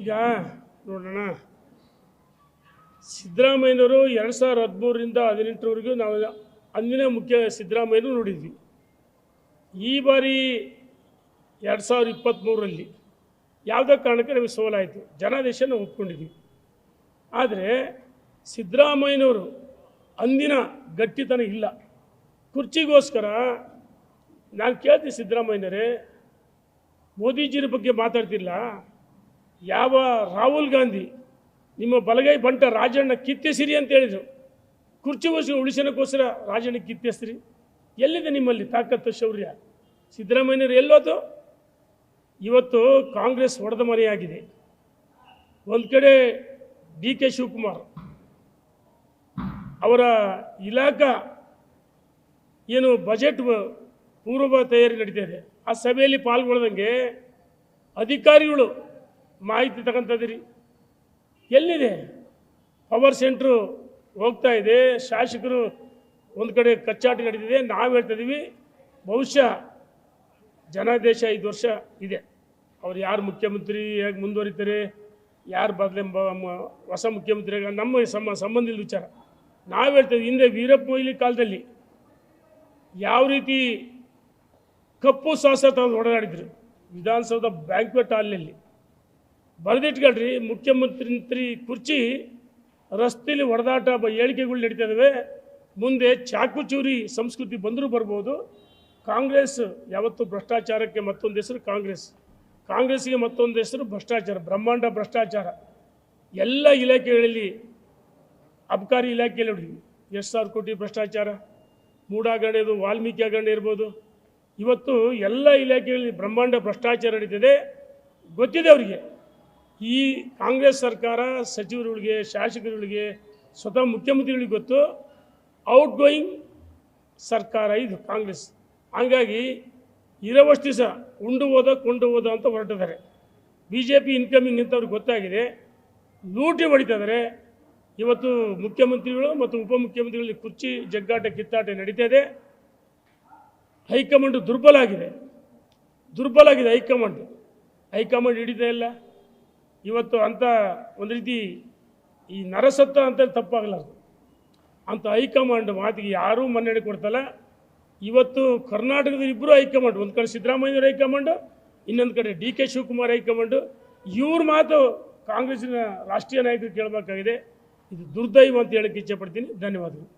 ಈಗ ನೋಡೋಣ. ಸಿದ್ದರಾಮಯ್ಯನವರು ಎರಡು ಸಾವಿರದ ಹದಿಮೂರರಿಂದ ಹದಿನೆಂಟರವರೆಗೂ ನಾವು ಅಂದಿನ ಮುಖ್ಯ ಸಿದ್ದರಾಮಯ್ಯನೂ ನೋಡಿದ್ವಿ. ಈ ಬಾರಿ ಎರಡು ಸಾವಿರದ ಇಪ್ಪತ್ತ್ಮೂರರಲ್ಲಿ ಯಾವುದೇ ಕಾರಣಕ್ಕೆ ನಮಗೆ ಸೋಲಾಯಿತು ಜನಾದೇಶ ನಾವು ಒಪ್ಕೊಂಡಿದ್ವಿ. ಆದರೆ ಸಿದ್ದರಾಮಯ್ಯನವರು ಅಂದಿನ ಗಟ್ಟಿತನ ಇಲ್ಲ. ಕುರ್ಚಿಗೋಸ್ಕರ ನಾನು ಕೇಳ್ತೀನಿ ಸಿದ್ದರಾಮಯ್ಯನವರೇ ಮೋದಿಜಿರ ಬಗ್ಗೆ ಮಾತಾಡ್ತಿಲ್ಲ ಯಾವ ರಾಹುಲ್ ಗಾಂಧಿ ನಿಮ್ಮ ಬಲಗೈ ಬಂಟ ರಾಜಣ್ಣ ಕಿತ್ತೆಸಿರಿ ಅಂತ ಹೇಳಿದರು. ಕುರ್ಚಿ ವಶ ಉಳಿಸಿನಕ್ಕೋಸ್ಕರ ರಾಜಣ್ಣ ಕಿತ್ತೆಸ್ರಿ. ಎಲ್ಲಿದೆ ನಿಮ್ಮಲ್ಲಿ ತಾಕತ್ತು ಶೌರ್ಯ? ಸಿದ್ದರಾಮಯ್ಯರು ಎಲ್ಲೋದು ಇವತ್ತು ಕಾಂಗ್ರೆಸ್ ಹೊಡೆದ ಮನೆಯಾಗಿದೆ ಒಂದು ಕಡೆ ಡಿ ಕೆ ಶಿವಕುಮಾರ್ ಅವರ ಇಲಾಖಾ ಏನು ಬಜೆಟ್ ಪೂರ್ವ ತಯಾರಿ ನಡೀತಾ ಇದೆ. ಆ ಸಭೆಯಲ್ಲಿ ಪಾಲ್ಗೊಳ್ದಂಗೆ ಅಧಿಕಾರಿಗಳು ಮಾಹಿತಿ ತಗೊಂತದಿರಿ. ಎಲ್ಲಿದೆ? ಪವರ್ ಸೆಂಟ್ರು ಹೋಗ್ತಾ ಇದೆ. ಶಾಸಕರು ಒಂದು ಕಡೆ ಕಚ್ಚಾಟ ನಡೀತಿದೆ. ನಾವು ಹೇಳ್ತಾ ಇದೀವಿ, ಬಹುಶಃ ಜನಾದೇಶ ಐದು ವರ್ಷ ಇದೆ. ಅವ್ರು ಯಾರು ಮುಖ್ಯಮಂತ್ರಿ ಹೇಗೆ ಮುಂದುವರಿತಾರೆ, ಯಾರು ಬದಲೆ ಹೊಸ ಮುಖ್ಯಮಂತ್ರಿ ನಮ್ಮ ಸಮ, ಸಂಬಂಧಿದ ವಿಚಾರ. ನಾವು ಹೇಳ್ತೇವೆ ಹಿಂದೆ ವೀರಪ್ಪ ಮೊಯ್ಲಿ ಕಾಲದಲ್ಲಿ ಯಾವ ರೀತಿ ಕಪ್ಪು ಸಾಸ ತಂದು ಹೊಡೆದಾಡಿದ್ರು ವಿಧಾನಸೌಧ ಬ್ಯಾಂಕ್ವೆಟ್ ಹಾಲ್ನಲ್ಲಿ ಬರೆದಿಟ್ಕೊಳ್ರಿ, ಮುಖ್ಯಮಂತ್ರಿ ಕುರ್ಚಿ ರಸ್ತೆಯಲ್ಲಿ ಹೊಡೆದಾಟ ಹೇಳಿಕೆಗಳು ನಡೀತಾ ಮುಂದೆ ಚಾಕುಚೂರಿ ಸಂಸ್ಕೃತಿ ಬಂದರೂ ಬರ್ಬೋದು. ಕಾಂಗ್ರೆಸ್ ಯಾವತ್ತು ಭ್ರಷ್ಟಾಚಾರಕ್ಕೆ ಮತ್ತೊಂದು ಹೆಸರು ಕಾಂಗ್ರೆಸ್. ಕಾಂಗ್ರೆಸ್ಗೆ ಮತ್ತೊಂದು ಹೆಸರು ಭ್ರಷ್ಟಾಚಾರ, ಬ್ರಹ್ಮಾಂಡ ಭ್ರಷ್ಟಾಚಾರ. ಎಲ್ಲ ಇಲಾಖೆಗಳಲ್ಲಿ, ಅಬಕಾರಿ ಇಲಾಖೆಯಲ್ಲಿ ನೋಡಿ ಎಷ್ಟು ಸಾವಿರ ಕೋಟಿ ಭ್ರಷ್ಟಾಚಾರ. ಮೂಡಾಗರಣೆದು ವಾಲ್ಮೀಕಿ ಹಗರಣ ಇರ್ಬೋದು. ಇವತ್ತು ಎಲ್ಲ ಇಲಾಖೆಗಳಲ್ಲಿ ಬ್ರಹ್ಮಾಂಡ ಭ್ರಷ್ಟಾಚಾರ ನಡೀತಿದೆ. ಗೊತ್ತಿದೆ ಅವರಿಗೆ. ಈ ಕಾಂಗ್ರೆಸ್ ಸರ್ಕಾರ ಸಚಿವರುಗಳಿಗೆ, ಶಾಸಕರುಗಳಿಗೆ, ಸ್ವತಃ ಮುಖ್ಯಮಂತ್ರಿಗಳಿಗೆ ಗೊತ್ತು ಔಟ್ ಗೋಯಿಂಗ್ ಸರ್ಕಾರ ಇದು ಕಾಂಗ್ರೆಸ್. ಹಾಗಾಗಿ ಇರೋವಷ್ಟು ದಿವಸ ಉಂಡು ಹೋದ, ಕೊಂಡು ಹೋದ ಅಂತ ಹೊರಟಿದ್ದಾರೆ. ಬಿ ಜೆ ಪಿ ಇನ್ಕಮಿಂಗ್ ಅಂತ ಅವ್ರಿಗೆ ಗೊತ್ತಾಗಿದೆ. ಲೂಟಿ ಹೊಡಿತಾದರೆ ಇವತ್ತು ಮುಖ್ಯಮಂತ್ರಿಗಳು ಮತ್ತು ಉಪಮುಖ್ಯಮಂತ್ರಿಗಳಲ್ಲಿ ಕುರ್ಚಿ, ಜಗ್ಗಾಟ, ಕಿತ್ತಾಟ ನಡೀತಾ ಇದೆ. ಹೈಕಮಾಂಡ್ ದುರ್ಬಲ ಆಗಿದೆ. ದುರ್ಬಲ ಆಗಿದೆ ಹೈಕಮಾಂಡ್. ಹೈಕಮಾಂಡ್ ಹಿಡಿತಾ ಇಲ್ಲ. ಇವತ್ತು ಅಂತ ಒಂದು ರೀತಿ ಈ ನರಸತ್ತ ಅಂತ ತಪ್ಪಾಗಲಾರ್ದು. ಅಂತ ಹೈಕಮಾಂಡ್ ಮಾತಿಗೆ ಯಾರೂ ಮನ್ನಣೆ ಕೊಡ್ತಲ್ಲ. ಇವತ್ತು ಕರ್ನಾಟಕದ ಇಬ್ಬರು ಹೈಕಮಾಂಡ್, ಒಂದು ಕಡೆ ಸಿದ್ದರಾಮಯ್ಯವ್ರ ಹೈಕಮಾಂಡು, ಇನ್ನೊಂದು ಕಡೆ ಡಿ ಕೆ ಶಿವಕುಮಾರ್ ಹೈಕಮಾಂಡು. ಇವ್ರ ಮಾತು ಕಾಂಗ್ರೆಸ್ಸಿನ ರಾಷ್ಟ್ರೀಯ ನಾಯಕರು ಕೇಳಬೇಕಾಗಿದೆ. ಇದು ದುರ್ದೈವ ಅಂತ ಹೇಳಕ್ಕೆ ಇಚ್ಛೆಪಡ್ತೀನಿ ಧನ್ಯವಾದಗಳು.